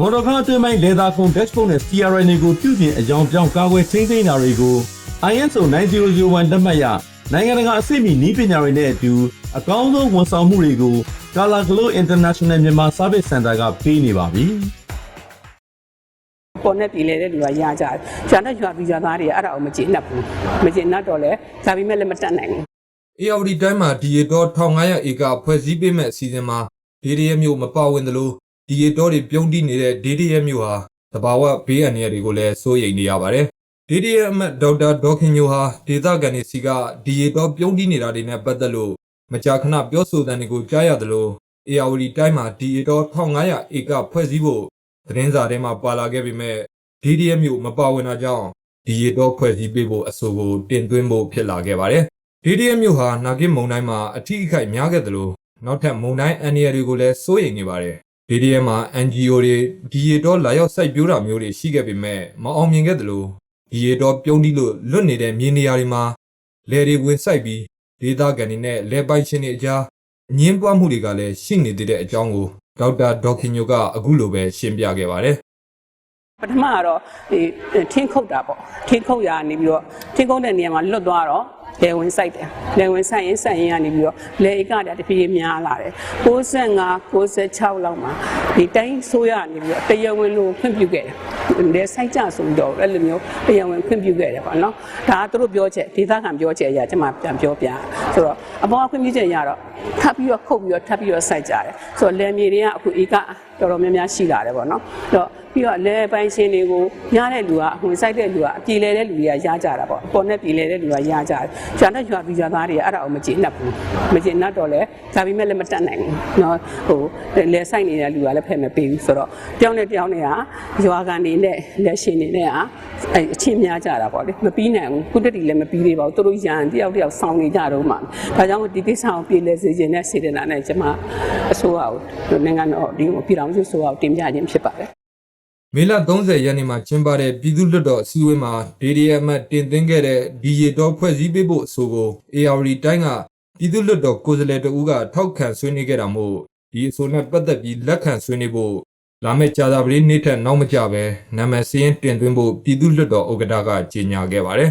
မော်တော်ကားအတွင်းပိုင်းလေသာဖုန်း dashboard နဲ့ CRN ကိုပြုပြင်အကြောင်းပြောင်းကာကွယ်ထိန်းသိမ်းတာတွေကို ISO 9001လက်မှတ်ရနိုင်ငံတကာအဆင့်မီနည်းပညာတွေနဲ့အတူအကောင်းဆုံးဝန်ဆောင်မှုတွေကို Color Glow International မြန်မာ Service Center ကပေးနေပါပြီ။ပေါ်နဲ့ပြည်လဲတဲ့လူကရကြတယ်။ကျန်တဲ့ရွာပြည်သားတွေအဲ့ဒါကိုမကျေနပ်ဘူး။မကျေနပ်တော့လဲဒါပေမဲ့လည်းမတတ်နိုင်ဘူးအေယာဝတီတိုင်းမှာဒီရေတော1500ဧကဖွဲ့စည်းပေးမဲ့အစီအစဉ်မှာဒေဒီရဲမျိုးမပါဝင်သလို ဒီရေတောတွေပြုံးတိနေတဲ့ဒေဒီရဲမျိုးဟာတဘာဝဘေးအန္တရာယ်တွေကိုလည်းစိုးရိမ်နေရပါတယ်။ဒေဒီရဲအမတ်ဒေါက်တာဒေါခင်ညိုဟာဒေသခံတွေစီကဒီရေတောပြုံးတိနေတာတွေနဲ့ပတ်သက်လို့မကြာခဏပြောဆိုတဲ့တွေကိုကြားရသလိုအေယာဝတီတိုင်းမှာဒီရေတော1500ဧကဖွဲ့စည်းဖို့သတင်းစာထဲမှာပါလာခဲ့ပေမဲ့ဒေဒီရဲမျိုးမပါဝင်တာကြောင့်ဒီရေတောဖွဲ့စည်းပေးဖို့အဆိုကိုတင်သွင်းဖို့ဖြစ်လာခဲ့ပါတယ်။ DDM မြို့ဟာနာဂစ်မုံတိုင်းမှာအထီးအခိုက်များခဲ့တယ်လို့နောက်ထပ်မုံတိုင်းအန်ရီယာတွေကိုလည်းစိုးရိမ်နေပါတယ်။ DDM မှာ NGO တွေဒီရီတော့လာရောက်စိုက်ပျိုးတာမျိုးတွေရှိခဲ့ပေမဲ့မအောင်မြင်ခဲ့တယ်လို့ဒီရီတော့ပြုံးတီးလို့လွတ်နေတဲ့မြေနေရာတွေမှာလယ်တွေဝင်စိုက်ပြီးဒေသခံတွေနဲ့လယ်ပိုင်ရှင်တွေအကြားအငင်းပွားမှုတွေကလည်းရှိနေသေးတဲ့အကြောင်းကိုဒေါက်တာဒေါခင်ညိုကအခုလိုပဲရှင်းပြခဲ့ပါတယ်။။ပထမကတော့ဒီထင်းခုတ်တာပေါ့။ထင်းခုတ်ရနေပြီးတော့ထင်းခုတ်တဲ့နေရာမှာလွတ်သွားတော့ လေဝင်ဆိုင်တယ်။လေဝင်ဆိုင်ရင်ဆိုင်ရင်ကနေပြီးတော့လေဧကတည်းတဖြည်းဖြည်းများလာတယ်။65 66လောက်မှာဒီတိုင်းဆိုးရနေပြီးတော့တရားဝင်လို့ခွင့်ပြုခဲ့တယ်။ လေဆိုင်ကြဆိုတော့အဲ့လိုမျိုးတရားဝင်ခွင့်ပြုခဲ့တယ်ပေါ့နော်။ဒါကသူတို့ပြောချက်ဒေသခံပြောချက်အရာကျွန်မပြန်ပြောပြ။ဆိုတော့အပေါ်ကခွင့်ပြုချက်ရတော့ထပ်ပြီးတော့ခုတ်ပြီးတော့ထပ်ပြီးတော့စိုက်ကြတယ်။ဆိုတော့လေမြေတွေကအခုဧကတော်တော်များများရှိလာတယ်ပေါ့နော်။အဲ့တော့ပြီးတော့လဲပိုင်းရှင်တွေကိုညားတဲ့လူကဝင်ဆိုင်တဲ့လူကအပြေလဲတဲ့လူတွေကရကြတာပေါ့အပေါ်နဲ့ပြေလဲတဲ့လူကရကြတယ်ကျန်တဲ့ရွာပြည်သားတွေအဲ့ဒါကိုမကျေနပ်ဘူးမကျေနပ်တော့လဲဒါပေမဲ့လည်းမတတ်နိုင်ဘူးเนาะဟိုလဲဆိုင်နေတဲ့လူကလည်းဖက်မပေးဘူးဆိုတော့တယောက်နဲ့တယောက်နဲ့ကရွာကန်နေ နဲ့လက်ရှင်နေနဲ့ကအဲ့အချင်းများကြတာပေါ့လေမပြီးနိုင်ဘူးခုတတိလည်းမပြီးသေးပါဘူးသူတို့ရန်တယောက်တယောက်ဆောင်းနေကြတော့မှဒါကြောင့်ဒီကိစ္စကိုပြေလဲစေခြင်းနဲ့စေတနာနဲ့ကျွန်မအစိုးရကိုနိုင်ငံတော်ဒီကိုပြည်တော်စုဆိုအောင်တင်ပြခြင်းဖြစ်ပါတယ်မေလ30ရက်နေ့မှာကျင်းပတဲ့ပြည်သူ့လွှတ်တော်အစည်းအဝေးမှာ DDM မှတင်သွင်းခဲ့တဲ့ဒီရေတော်ဖွဲ့စည်းပေးဖို့အဆိုကို AR တိုင်းကပြည်သူ့လွှတ်တော်ကိုယ်စားလှယ်တဦးကထောက်ခံဆွေးနွေးခဲ့တာမို့ဒီအဆိုနဲ့ပတ်သက်ပြီးလက်ခံဆွေးနွေးဖို့ လာမယ့်ကြာသပတေးနေ့ထက်နောက်မကျပဲနာမည်စရင်းတင်သွင်းဖို့ပြည်သူ့လွှတ်တော်ဥက္ကဋ္ဌကကြေညာခဲ့ပါတယ်